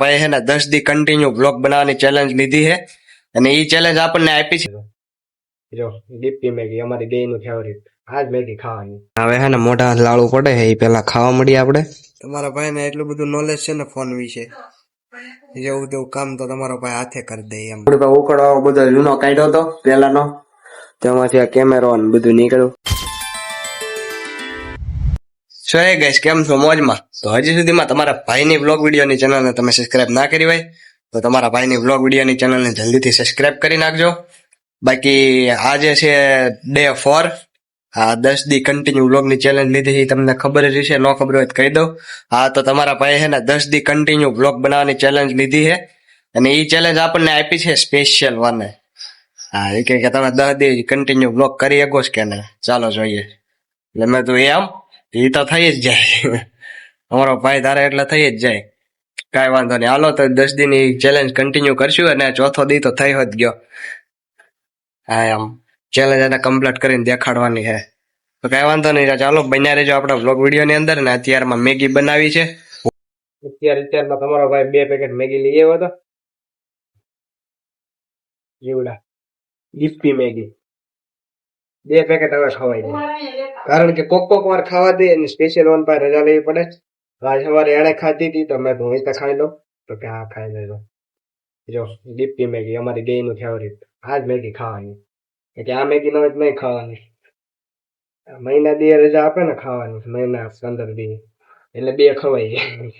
ભાઈ છે ને દસ દી કન્ટિન્યુ બ્લોગ બનાવવાની ચેલેન્જ લીધી છે. અને એ ચેલેન્જ આપણને આપી છે. જો ડીપી મેગી અમારી બે નું ફેવરિટ આજ મેગી ખાવાની. હવે હે ને મોઢા લાળું પડે હે એ પેલા ખાવા મળીએ આપણે. તમારા ભાઈ ને એટલું બધું નોલેજ છે ને ફોન વિશે? જેવું તેવું કામ તો તમારો ભાઈ હાથે કરી દે એમ. ઉકળવા બધો જૂનો કાઢ્યો હતો પેલાનો તેમાંથી આ કેમેરો બધું નીકળ્યું. સો એ ગઈશ કેમ છો? મોજમાં? તો હજી સુધીમાં તમારા ભાઈની બ્લોગ વિડીયોની ચેનલને તમે સબસ્ક્રાઇબ ના કરી હોય, તો તમારા ભાઈની બ્લોગ વિડીયોની ચેનલને જલ્દીથી સબસ્ક્રાઇબ કરી નાખજો. બાકી આજે છે ડે ફોર આ દસ દી કન્ટિન્યુ બ્લોગની ચેલેન્જ લીધી છે તમને ખબર જ છે ન ખબર હોય તો કહી દઉં. હા તો તમારા ભાઈ છે ને દસ દી કન્ટિન્યુ બ્લોગ બનાવવાની ચેલેન્જ લીધી છે, અને એ ચેલેન્જ આપણને આપી છે સ્પેશિયલ વાને હા, એ કે તમે દસ દી કન્ટિન્યુ બ્લોગ કરી શકો કે ને ચાલો જોઈએ. એટલે મેં તો એમ એ તો થઈ જ જાય. અમારો ભાઈ તારે એટલે થઈ જ જાય. કાંઈ વાંધો નહીં. હાલો તો દસ દિનની ચેલેન્જ કન્ટિન્યુ કરશું અને ચોથો દી તો થઈ જ ગયો. હા, એમ. ચેલેન્જ એને કમ્પ્લીટ કરીને દેખાડવાની છે તો કાંઈ વાંધો નહીં ચાલો બન્યા રહેજો આપણા બ્લોગ વિડીયોની અંદર ને અત્યારમાં મેગી બનાવી છે. અત્યારે, અત્યારમાં તમારો ભાઈ બે પેકેટ મેગી લઈ આવ્યો હતો. જીવડા ડીપી મેગી. બે પેકેટ હવે ખવાઈ જાય કારણ કે કોક કોક વાર ખાવા દે અને સ્પેશિયલ વન પાસે રજા લેવી પડે આજ સવારે એણે ખાધી હતી તો મેં તો ખાઈ લઉં. તો કે, હા, ખાઈ લેજો. જો, દીપ્તિ મેગી, અમારી બે નું ફેવરિટ આજ મેગી ખાવાની. એટલે આ મેગી નો જ નહીં ખાવાની. મહિના બે રજા આપે ને ખાવાની, મહિના પંદર દી એટલે બે ખવાઈ જાય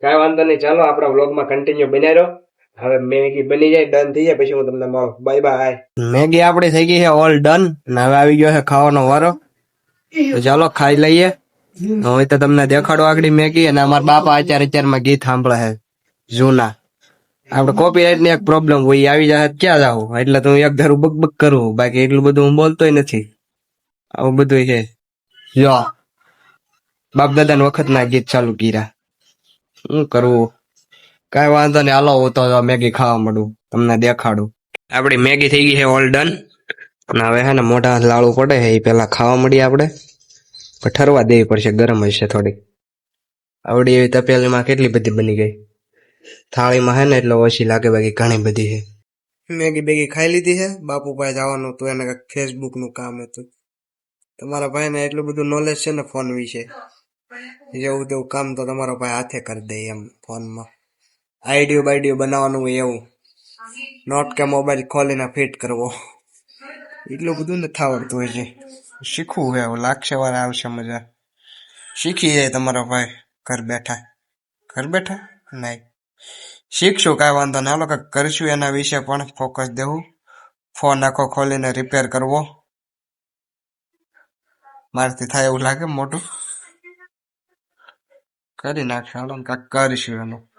કાંઈ વાંધો નહીં. ચાલો, આપણા વ્લોગમાં કન્ટિન્યુ બનાવ્યો હવે મેગી બની જાય ડન થઈ જાય, પછી હું તમને મળું બાય બાય મેગી આપણી થઈ ગઈ છે ઓલ ડન ને હવે આવી ગયો છે ખાવાનો વારો. ચાલો ખાઈ લઈએ. હવે તો તમને દેખાડો આગળ મેગી અને અમારા બાપા અત્યારે અત્યારમાં ગીત સાંભળે છે. જૂના. આપણે કોપીરાઇટની એક પ્રોબ્લેમ હોય આવી જાય ક્યાં જાવ? એટલે તો હું એક ધારું બક બક કરું. બાકી એટલું બધું હું બોલતોય નથી. આવું બધું છે. જો. બાપ દાદા વખત ના ગીત ચાલુ કર્યા. શું કરવું? કાંઈ વાંધો નહીં, હાલો, હું તો મેગી ખાવા માંડું, તમને દેખાડું. આપડી મેગી થઈ ગઈ છે ઓલ ડન અને હવે હે ને મોઢા લાળું પડે છે, એ પેલા ખાવા મળીએ આપણે. પણ ઠરવા દેવી પડશે, ગરમ હશે થોડી આવડી એવી તપેલીમાં કેટલી બધી બની ગઈ. થાળીમાં હે ને એટલે ઓછી લાગે બાકી ઘણી બધી છે. મેગી બેગી ખાઈ લીધી છે. બાપુભાઈ જવાનું હતું, એને કંઈક ફેસબુકનું કામ હતું. તમારા ભાઈને એટલું બધું નોલેજ છે ને ફોન વિશે? જેવું તેવું કામ તો તમારો ભાઈ હાથે કરી દે એમ ફોનમાં આઈડિયો બાઈડિયો બનાવવાનું હોય એવું. નોટ કે મોબાઈલ ખોલીને ફિટ કરવો. એટલું બધું નથી આવડતું હોય છે. શીખવું હોય એવું લાગશે વાર આવશે મજા. શીખી જાય તમારો ભાઈ, ઘર બેઠા. ઘર બેઠા? નહીં. શીખશું, કાંઈ વાંધો ના કંઈક કરશું એના વિશે પણ ફોકસ દેવું. ફોન આખો ખોલીને રિપેર કરવો. મારાથી થાય એવું લાગે મોટું? કરી નાખશે. હાલો કાંઈક કરીશું એનું.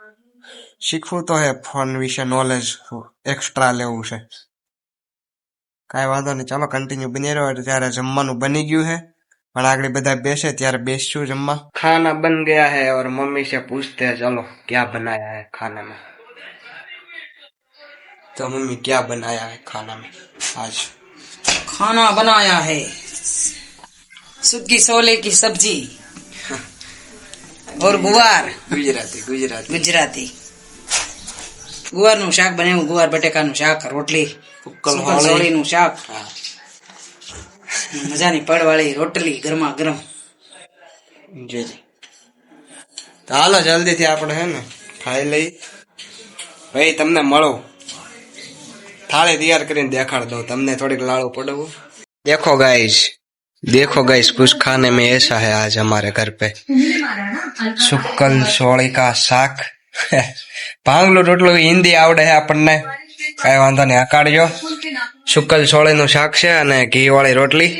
શીખવું તો હે ફોન વિશે નોલેજ એક્સ્ટ્રા લેવું છે કાંઈ વાંધો નહીં ચાલો કન્ટિન્યુ બની રહ્યો એટલે ત્યારે જમવાનું બની ગયું है પણ આગળ બધા બેસે ત્યારે બેસશું જમવા ખાના બન ગયા है और मम्मी से पूछते हैं चलो क्या बनाया है खाने में तो मम्मी क्या बनाया है खाना में आज खाना बनाया है सूखी छोले की सब्जी और गुवार गुजराती गुजराती ગુજરાતી ગુવારનું શાક બનાવ્યું ગુવાર બટેકાનું શાક રોટલી ઉક્કલ સુકલ હોળી. સોળીનું શાક હા મજાની પડવાળી રોટલી ગરમા ગરમ જી જી તો હાલો જલ્દીથી આપણે હે ને ખાઈ લઈ ભાઈ તમને મળો થાળી તૈયાર કરીને દેખાડ દઉં તમને થોડીક લાડુ પડવું देखो गाइस देखो गाइस कुछ खाने में ऐसा है आज हमारे घर पे સુકલ સોળી કા શાક ભાંગલું રોટલું હિન્દી આવડે છે આપણને. કઈ વાંધો નહીં હકાડજો સુકલ સોળી નું શાક છે અને ઘી વાળી રોટલી.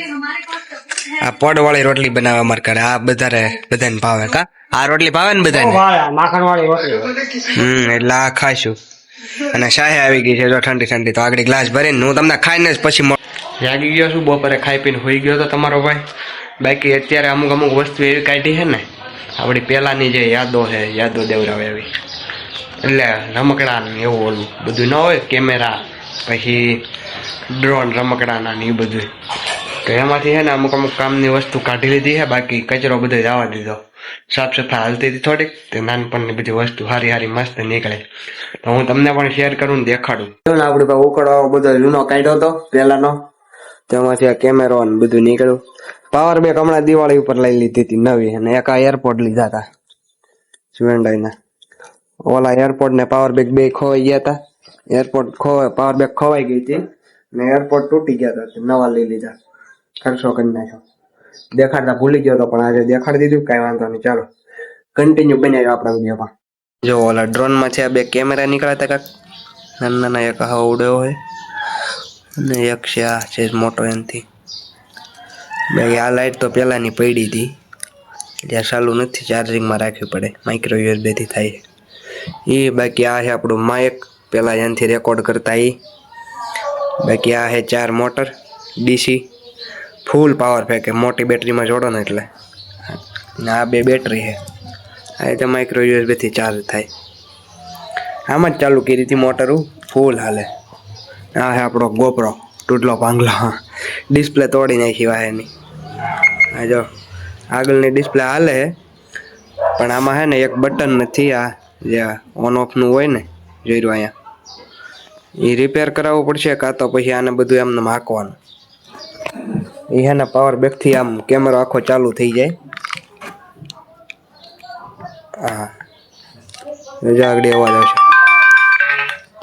આ પડ વાળી રોટલી બનાવે અમારે ઘરે. આ બધારે બધાને ભાવે કા? આ રોટલી ભાવે ને બધાને? માખણ વાળી રોટલી હમ એટલે આ ખાઈશું. અને શાહે આવી ગઈ છે જો ઠંડી ઠંડી તો આગળ ગ્લાસ ભરીને હું તમને ખાઈને જ પછી જાગી ગયો છું બપોરે ખાઈ પીને હોઈ ગયો તો તમારો ભાઈ. બાકી અત્યારે અમુક અમુક વસ્તુ એવી કાઢી છે ને આપણી પહેલાંની જે યાદો છે, યાદો દેવરાવે એવી. એટલે રમકડા એવું ઓલું બધું ન હોય, કેમેરા, પછી ડ્રોન રમકડાના ને એ બધું. તો એમાંથી છે ને અમુક અમુક કામની વસ્તુ કાઢી લીધી છે, બાકી કચરો બધો જવા દીધો. સાફ સફાઈ હાલતી હતી થોડીક, તે નાનપણની બધી વસ્તુ હારી હારી મસ્ત નીકળે. તો હું તમને પણ શેર કરું ને દેખાડું. આપડે પાસે ઉકળો બધો જૂનો કાઢ્યો હતો પહેલાનો. તેમાંથી આ કેમેરો ને બધું નીકળ્યું. પાવર બેક હમણાં દિવાળી ઉપર લઈ લીધી હતી નવી અને એક આ એરપોર્ટ લીધા હતા. સ્વેન્ડાઈના ઓલા એરપોર્ટ ને પાવર બેક બે ખોવાઈ ગયા હતા. એરપોર્ટ ખોવાય પાવર બેક ખોવાઈ ગઈ હતી ને એરપોર્ટ તૂટી ગયા હતા. નવા લઈ લીધા. ખર્ચો કરી નાખ્યો. દેખાડતા ભૂલી ગયો હતો પણ આજે દેખાડી દીધું, કાંઈ વાંધો નહીં. ચાલો. કન્ટિન્યુ બનાવ્યો આપણા વિડીયોમાં. જો ઓલા ડ્રોન છે આ બે કેમેરા નીકળ્યા હતા કાંક. નાના નાના એક હા ઉડ્યો હોય અને એક છે આ છે મોટો એનથી. બાકી આ લાઈટ તો પહેલાની પડી હતી. ત્યાં ચાલુ નથી, ચાર્જિંગમાં રાખવી પડે. માઇક્રો યુએસબીથી થાય. એ બાકી આ છે આપણું માઇક પહેલાં એનાથી રેકોર્ડ કરતા એ. બાકી આ છે ચાર motor DC full power pack મોટી બેટરીમાં જોડો ને એટલે. ને આ બે બેટરી છે. આ રીતે માઇક્રો યુએસબીથી ચાર્જ થાય. આમાં જ ચાલુ કરી હતી મોટરું ફૂલ હાલે. આ છે આપણો ગોપરો તૂટલો પાંગલો ડિસ્પ્લે તોડી નાખી વાહેની આ જો, આગળની ડિસ્પ્લે હાલે છે. પણ આમાં છે ને એક બટન નથી, આ જે ઓન ઓફનું હોય ને, જોઈ અહીંયા. એ રિપેર કરાવવું પડશે કાં તો પછી આને બધું એમને હાંકવાનું એ છે ને પાવર બેકથી આમ કેમેરો આખો ચાલુ થઈ જાય. હા જો આગળ અવાજ આવશે.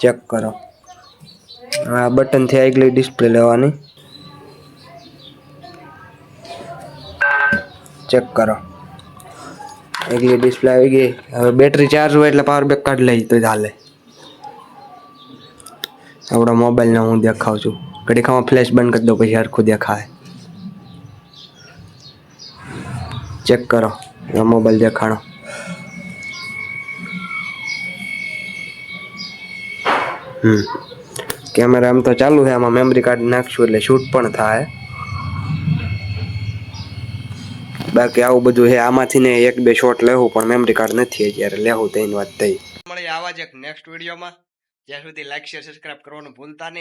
ચેક કરો. આ બટનથી આગલી ડિસ્પ્લે લેવાની. ચેક કરો. આગલી ડિસ્પ્લે આવી ગઈ, હવે બેટરી ચાર્જ હોય એટલે પાવર બેક કાઢી લઈ તો ચાલે. આપણો મોબાઈલને હું દેખાઉં છું. ઘડીખામાં ફ્લેશ બંધ કરી દો પછી હરખું દેખાય. ચેક કરો, આ મોબાઈલ દેખાડો. હમ. કેમેરા એમ તો ચાલુ છે, આમાં મેમરી કાર્ડ નાખશું એટલે શૂટ પણ થાય. બાકી આવું બધું છે, આમાંથી ને એક બે શોટ લેવું, પણ મેમરી કાર્ડ નથી અત્યારે, લેવું તેની વાત થઈ. મળી આવા જ એક નેક્સ્ટ વિડીયોમાં જ્યાં સુધી લાઈક શેર સબસ્ક્રાઈબ કરવાનું ભૂલતા નહીં.